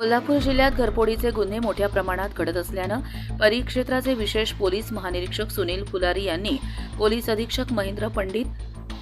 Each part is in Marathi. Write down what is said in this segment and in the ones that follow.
कोल्हापूर जिल्ह्यात घरफोडीचे गुन्हे मोठ्या प्रमाणात घडत असल्यानं परिक्षेत्राचे विशेष पोलीस महानिरीक्षक सुनील फुलारी यांनी पोलीस अधीक्षक महेंद्र पंडित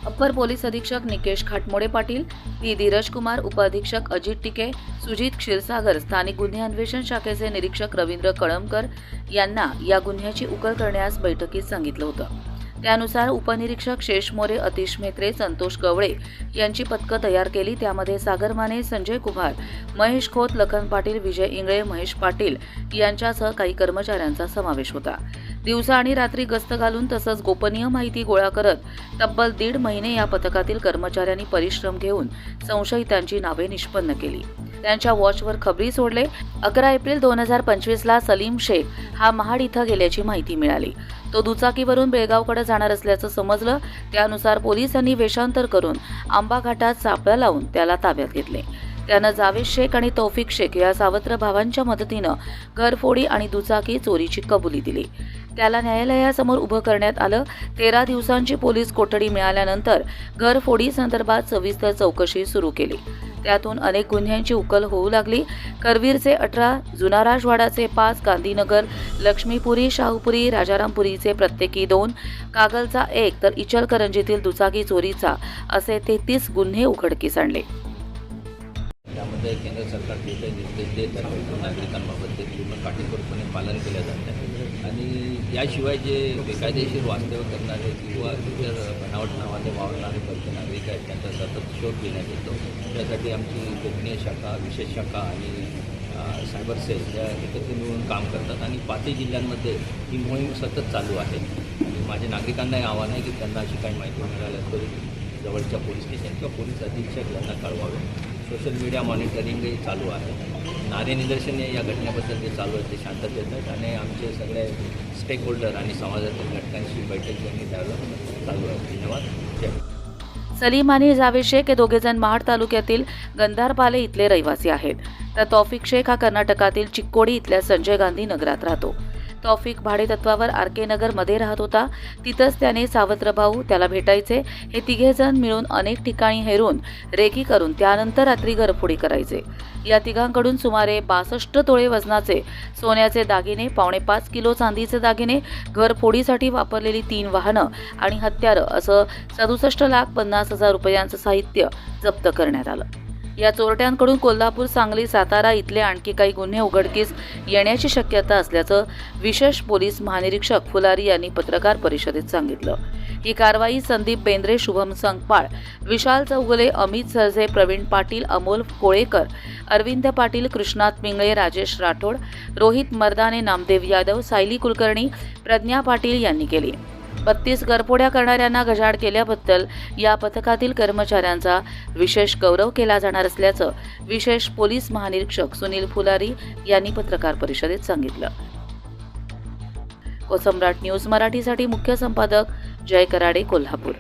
अप्पर पोलीस अधीक्षक निकेश खाटमोडे पाटील पी धीरज कुमार उपअधीक्षक अजित टिके सुजित क्षीरसागर स्थानिक गुन्हे अन्वेषण शाखेचे निरीक्षक रवींद्र कळमकर यांना या गुन्ह्याची उकल करण्यास बैठकीत सांगितलं होतं. त्यानुसार उपनिरीक्षक शेष मोरे अतिश म्हेत्रे संतोष गवळे यांची पथकं तयार केली. त्यामध्ये सागर माने संजय कुमार महेश खोत लखन पाटील विजय इंगळे महेश पाटील यांच्यासह काही कर्मचाऱ्यांचा समावेश होता. दिवसा आणि रात्री गस्त घालून तसंच गोपनीय माहिती गोळा करत तब्बल दीड महिने या पथकातील कर्मचाऱ्यांनी परिश्रम घेऊन संशयितांची नावे निष्पन्न केली. त्यांच्या वॉचवर खबरी सोडले. अकरा एप्रिल दोन हजार पंचवीसला सलीम शेख हा महाड इथं गेल्याची माहिती मिळाली. तो दुचाकीवरून बेळगावकडे जाणार असल्याचं समजलं. त्यानुसार पोलिसांनी वेषांतर करून आंबा घाटात सापळा लावून त्याला ताब्यात घेतले. त्यानं जावेद शेख आणि तौफिक शेख या सावत्र भावांच्या मदतीनं घरफोडी आणि दुचाकी चोरीची कबुली दिली. त्याला न्यायालयासमोर उभं करण्यात आलं. तेरा दिवसांची पोलीस कोठडी मिळाल्यानंतर घरफोडी संदर्भात सविस्तर चौकशी सुरू केली. त्यातून अनेक गुन्ह्यांची उकल होऊ लागली. करवीरचे अठरा जुना राजवाडाचे पाच गांधीनगर लक्ष्मीपुरी शाहूपुरी राजारामपुरीचे प्रत्येकी दोन कागलचा एक तर इचलकरंजीतील दुचाकी चोरीचा असे तेहतीस गुन्हे उघडकीस आणले. त्यामध्ये केंद्र सरकार जे काही निर्देश देत आहे नागरिकांबाबत ते पूर्ण काटेकोरपणे पालन केलं जात आहे आणि याशिवाय जे बेकायदेशीर वास्तव्य करणारे किंवा इतर बनावट नावाने वावरणारे परके नागरिक आहेत त्यांचा सतत शोध घेण्यात येतो. त्यासाठी आमची गोपनीय शाखा विशेष शाखा आणि सायबर सेल या एकत्र मिळून काम करतात. आणि पाचही जिल्ह्यांमध्ये ही मोहीम सतत चालू आहे. आणि माझ्या नागरिकांनाही आव्हान आहे की त्यांना अशी काही माहिती मिळाल्यास तरी जवळच्या पोलीस स्टेशन किंवा पोलीस अधीक्षक यांना कळवावे. सोशल मीडिया मॉनिटरिंगही चालू आहे. नारे निदर्शने या घटनेबद्दल जे चालू आहे ते शांततेत आहेत आणि आमचे सगळे स्टेक होल्डर आणि समाजातील घटकांशी बैठक त्यांनी त्यावेळेला चालू आहे. धन्यवाद. सलीम आणि जावेद शेख हे दोघेजण महाड तालुक्यातील गंधारपाले इथले रहिवासी आहेत. तर तौफिक शेख हा कर्नाटकातील चिक्कोडी इथल्या संजय गांधी नगरात राहतो. तौफिक भाडेतत्वावर आर के नगरमध्ये राहत होता. तिथंच त्याने सावत्र भाऊ त्याला भेटायचे. हे तिघेजण मिळून अनेक ठिकाणी हेरून रेकी करून त्यानंतर रात्री घरफोडी करायचे. या तिघांकडून सुमारे बासष्ट तोळे वजनाचे सोन्याचे दागिने पावणे पाच किलो चांदीचे दागिने घरफोडीसाठी वापरलेली तीन वाहनं आणि हत्यारं असं सदुसष्ट लाख पन्नास हजार रुपयांचं साहित्य जप्त करण्यात आलं. या चोरट्यांकडून कोल्हापूर सांगली सातारा इथले आणखी काही गुन्हे उघडकीस येण्याची शक्यता असल्याचं विशेष पोलीस महानिरीक्षक फुलारी यांनी पत्रकार परिषदेत सांगितलं. ही कारवाई संदीप बेंद्रे शुभम संगपाळ विशाल चौगुले अमित सरजे प्रवीण पाटील अमोल कोळेकर अरविंद पाटील कृष्णात पिंगळे राजेश राठोड रोहित मर्दाने नामदेव यादव सायली कुलकर्णी प्रज्ञा पाटील यांनी केली. बत्तीस गरपोड्या करणाऱ्यांना गजाड केल्याबद्दल या पथकातील कर्मचाऱ्यांचा विशेष गौरव केला जाणार असल्याचं विशेष पोलीस महानिरीक्षक सुनील फुलारी यांनी पत्रकार परिषदेत सांगितलं. कोसम्राट न्यूज मराठीसाठी मुख्य संपादक जय कराडे कोल्हापूर.